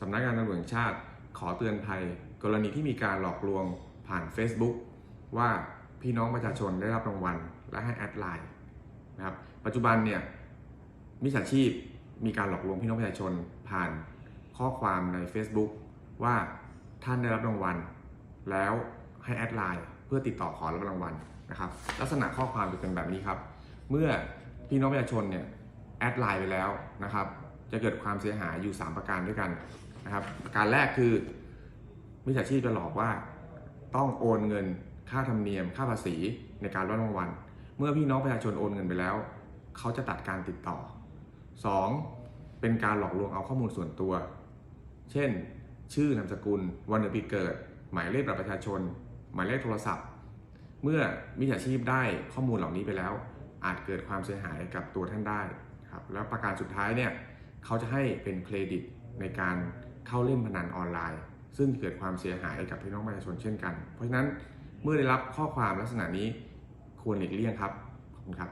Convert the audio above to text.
สำนักงานตำรวจแห่งชาติขอเตือนภัย กรณีที่มีการหลอกลวงผ่าน Facebook ว่าพี่น้องประชาชนได้รับรางวัล และให้แอดไลน์นะครับปัจจุบันเนี่ยมิจฉาชีพมีการหลอกลวงพี่น้องประชาชนผ่านข้อความใน Facebook ว่าท่านได้รับรางวัล แล้วให้แอดไลน์เพื่อติดต่อขอรับรางวัลนะครับลักษณะข้อความจะเป็นแบบนี้ครับ เมื่อพี่น้องประชาชนเนี่ยแอดไลน์ไปแล้วนะครับจะเกิดความเสียหายอยู่ 3 ประการด้วยกัน นะครับการแรกคือมิจฉาชีพจะหลอกว่าต้องโอนเงินค่าธรรมเนียม ค่าภาษีในการรับรางวัลเมื่อพี่น้องประชาชนโอนเงินไปแล้ว เขาจะตัดการติดต่อ 2. เป็นการหลอกลวงเอาข้อมูลส่วนตัว เช่น ชื่อนามสกุล วันเดือนปีเกิด หมายเลขบัตรประชาชน หมายเลขโทรศัพท์ เมื่อมิจฉาชีพได้ข้อมูลเหล่านี้ไปแล้ว อาจเกิดความเสียหายกับตัวท่านได้ครับแล้วประการสุดท้ายเนี่ยเขาจะให้เป็นเครดิตในการ เข้าเล่นพนันออนไลน์ ซึ่งเกิดความเสียหายกับพี่น้องประชาชนเช่นกัน เพราะฉะนั้นเมื่อได้รับข้อความลักษณะนี้ควรหลีกเลี่ยงครับขอบคุณครับ